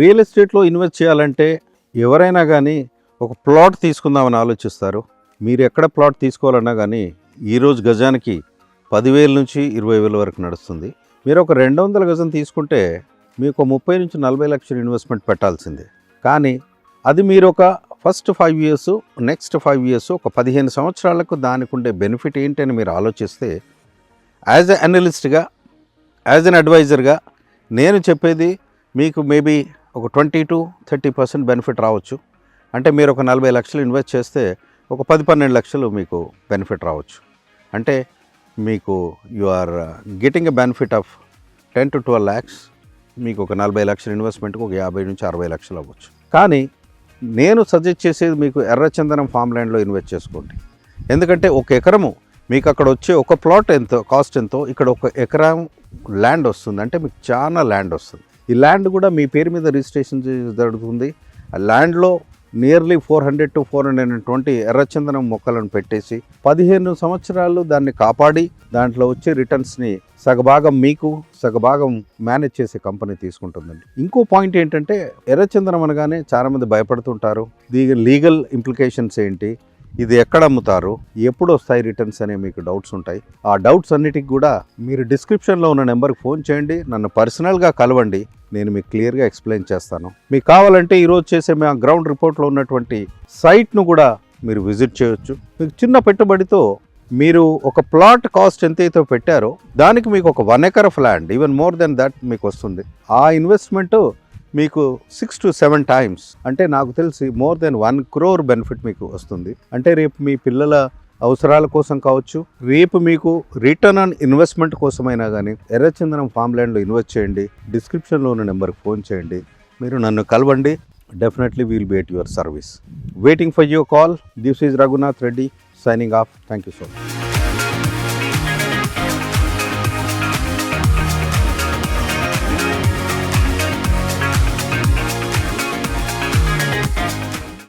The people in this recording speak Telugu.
రియల్ ఎస్టేట్లో ఇన్వెస్ట్ చేయాలంటే ఎవరైనా కానీ ఒక ప్లాట్ తీసుకుందామని ఆలోచిస్తారు. మీరు ఎక్కడ ప్లాట్ తీసుకోవాలన్నా కానీ ఈరోజు గజానికి పదివేల నుంచి ఇరవై వేల వరకు నడుస్తుంది. మీరు ఒక రెండు వందల గజం తీసుకుంటే మీకు ముప్పై నుంచి నలభై లక్షల ఇన్వెస్ట్మెంట్ పెట్టాల్సిందే. కానీ అది మీరు ఒక first five years next five years ఒక పదిహేను సంవత్సరాలకు దానికి ఉండే బెనిఫిట్ ఏంటని మీరు ఆలోచిస్తే యాజ్ ఎ అనలిస్ట్గా యాజ్ అన్ అడ్వైజర్గా నేను చెప్పేది మీకు మేబీ ఒక twenty to thirty percent benefit రావచ్చు. అంటే మీరు ఒక నలభై లక్షలు ఇన్వెస్ట్ చేస్తే ఒక పది పన్నెండు లక్షలు మీకు బెనిఫిట్ రావచ్చు. అంటే మీకు you are getting a benefit of ten to twelve lakhs మీకు ఒక నలభై లక్షల ఇన్వెస్ట్మెంట్కి ఒక యాభై నుంచి అరవై లక్షలు అవ్వచ్చు. కానీ నేను సజెస్ట్ చేసేది మీకు ఎర్రచందనం ఫామ్ ల్యాండ్లో ఇన్వెస్ట్ చేసుకోండి. ఎందుకంటే ఒక ఎకరము మీకు అక్కడ వచ్చే ఒక ప్లాట్ ఎంతో కాస్ట్ ఎంతో ఇక్కడ ఒక ఎకరం ల్యాండ్ వస్తుంది. అంటే మీకు చాలా ల్యాండ్ వస్తుంది. ఈ ల్యాండ్ కూడా మీ పేరు మీద రిజిస్ట్రేషన్ జరుగుతుంది. ఆ ల్యాండ్లో nearly four hundred to four hundred and twenty ఎర్రచందనం మొక్కలను పెట్టేసి పదిహేను సంవత్సరాలు దాన్ని కాపాడి దాంట్లో వచ్చే రిటర్న్స్ని సగభాగం మీకు సగభాగం మేనేజ్ చేసే కంపెనీ తీసుకుంటుందండి. ఇంకో పాయింట్ ఏంటంటే ఎర్రచందనం అనగానే చాలామంది భయపడుతుంటారు. దీని లీగల్ ఇంప్లికేషన్స్ ఏంటి? ఇది ఎక్కడ అమ్ముతారు? ఎప్పుడు వస్తాయి రిటర్న్స్ అనే మీకు డౌట్స్ ఉంటాయి. ఆ డౌట్స్ అన్నిటికి కూడా మీరు డిస్క్రిప్షన్లో ఉన్న నెంబర్కి ఫోన్ చేయండి. నన్ను పర్సనల్గా కలవండి. నేను మీకు క్లియర్గా ఎక్స్ప్లెయిన్ చేస్తాను. మీకు కావాలంటే ఈరోజు చేసే మా గ్రౌండ్ రిపోర్ట్లో ఉన్నటువంటి సైట్ను కూడా మీరు విజిట్ చేయొచ్చు. మీకు చిన్న పెట్టుబడితో మీరు ఒక ప్లాట్ కాస్ట్ ఎంతైతే పెట్టారో దానికి మీకు ఒక one acre of land even more than that మీకు వస్తుంది. ఆ ఇన్వెస్ట్మెంట్ మీకు సిక్స్ టు సెవెన్ టైమ్స్ అంటే నాకు తెలిసి more than one crore benefit మీకు వస్తుంది. అంటే రేపు మీ పిల్లల అవసరాల కోసం కావచ్చు రేపు మీకు రిటర్న్ ఆన్ ఇన్వెస్ట్మెంట్ కోసమైనా కానీ ఎర్రచందనం ఫామ్ ల్యాండ్లో ఇన్వెస్ట్ చేయండి. డిస్క్రిప్షన్లో ఉన్న నెంబర్కి ఫోన్ చేయండి. మీరు నన్ను కలవండి. Definitely we'll be at your service waiting for your call this is Raghunath Reddy signing off thank you so much